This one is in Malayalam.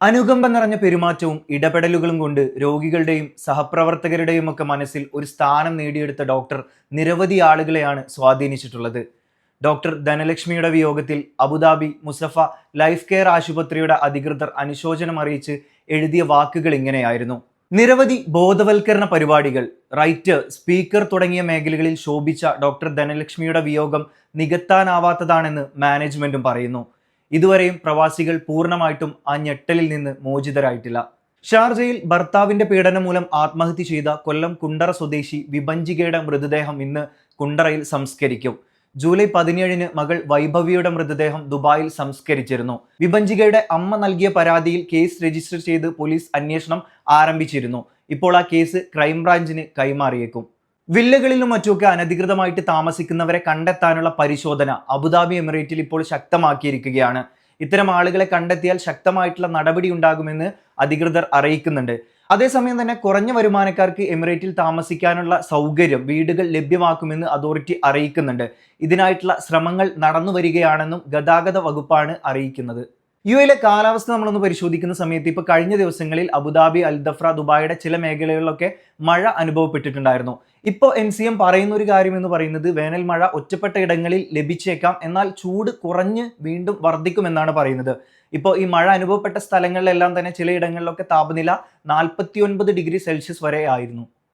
അനുകമ്പ നിറഞ്ഞ പെരുമാറ്റവും ഇടപെടലുകളും കൊണ്ട് രോഗികളുടെയും സഹപ്രവർത്തകരുടെയും ഒക്കെ മനസ്സിൽ ഒരു സ്ഥാനം നേടിയെടുത്ത ഡോക്ടർ നിരവധി ആളുകളെയാണ് സ്വാധീനിച്ചിട്ടുള്ളത്. ഡോക്ടർ ധനലക്ഷ്മിയുടെ വിയോഗത്തിൽ അബുദാബി മുസഫ ലൈഫ് കെയർ ആശുപത്രിയുടെ അധികൃതർ അനുശോചനം അറിയിച്ച് എഴുതിയ വാക്കുകൾ ഇങ്ങനെയായിരുന്നു. നിരവധി ബോധവൽക്കരണ പരിപാടികൾ റൈറ്റർ സ്പീക്കർ തുടങ്ങിയ മേഖലകളിൽ ശോഭിച്ച ഡോക്ടർ ധനലക്ഷ്മിയുടെ വിയോഗം നികത്താനാവാത്തതാണെന്ന് മാനേജ്മെന്റും പറയുന്നു. ഇതുവരെയും പ്രവാസികൾ പൂർണമായിട്ടും ആ ഞെട്ടലിൽ നിന്ന് മോചിതരായിട്ടില്ല. ഷാർജയിൽ ഭർത്താവിന്റെ പീഡനം മൂലം ആത്മഹത്യ ചെയ്ത കൊല്ലം കുണ്ടറ സ്വദേശി വിഭഞ്ചികയുടെ മൃതദേഹം ഇന്ന് കുണ്ടറയിൽ സംസ്കരിക്കും. ജൂലൈ പതിനേഴിന് മകൾ വൈഭവിയുടെ മൃതദേഹം ദുബായിൽ സംസ്കരിച്ചിരുന്നു. വിഭഞ്ചികയുടെ അമ്മ നൽകിയ പരാതിയിൽ കേസ് രജിസ്റ്റർ ചെയ്ത് പോലീസ് അന്വേഷണം ആരംഭിച്ചിരുന്നു. ഇപ്പോൾ ആ കേസ് ക്രൈംബ്രാഞ്ചിന് കൈമാറിയേക്കും. വില്ലകളിലും മറ്റുമൊക്കെ അനധികൃതമായിട്ട് താമസിക്കുന്നവരെ കണ്ടെത്താനുള്ള പരിശോധന അബുദാബി എമിറേറ്റിൽ ഇപ്പോൾ ശക്തമാക്കിയിരിക്കുകയാണ്. ഇത്തരം ആളുകളെ കണ്ടെത്തിയാൽ ശക്തമായിട്ടുള്ള നടപടി ഉണ്ടാകുമെന്ന് അധികൃതർ അറിയിക്കുന്നുണ്ട്. അതേസമയം തന്നെ കുറഞ്ഞ വരുമാനക്കാർക്ക് എമിറേറ്റിൽ താമസിക്കാനുള്ള സൗകര്യം വീടുകൾ ലഭ്യമാക്കുമെന്ന് അതോറിറ്റി അറിയിക്കുന്നുണ്ട്. ഇതിനായിട്ടുള്ള ശ്രമങ്ങൾ നടന്നു വരികയാണെന്നും ഗതാഗത വകുപ്പാണ് അറിയിക്കുന്നത്. യു എയിലെ കാലാവസ്ഥ നമ്മളൊന്ന് പരിശോധിക്കുന്ന സമയത്ത് ഇപ്പോൾ കഴിഞ്ഞ ദിവസങ്ങളിൽ അബുദാബി അൽദഫ്ര ദുബായിയുടെ ചില മേഖലകളിലൊക്കെ മഴ അനുഭവപ്പെട്ടിട്ടുണ്ടായിരുന്നു. ഇപ്പോൾ എൻ സി എം പറയുന്ന ഒരു കാര്യം എന്ന് പറയുന്നത് വേനൽ മഴ ഒറ്റപ്പെട്ട ഇടങ്ങളിൽ ലഭിച്ചേക്കാം എന്നാൽ ചൂട് കുറഞ്ഞ് വീണ്ടും വർദ്ധിക്കുമെന്നാണ് പറയുന്നത്. ഇപ്പോൾ ഈ മഴ അനുഭവപ്പെട്ട സ്ഥലങ്ങളിലെല്ലാം തന്നെ ചില ചിലയിടങ്ങളിലൊക്കെ താപനില നാൽപ്പത്തി ഒൻപത് ഡിഗ്രി സെൽഷ്യസ് വരെ ആയിരുന്നു.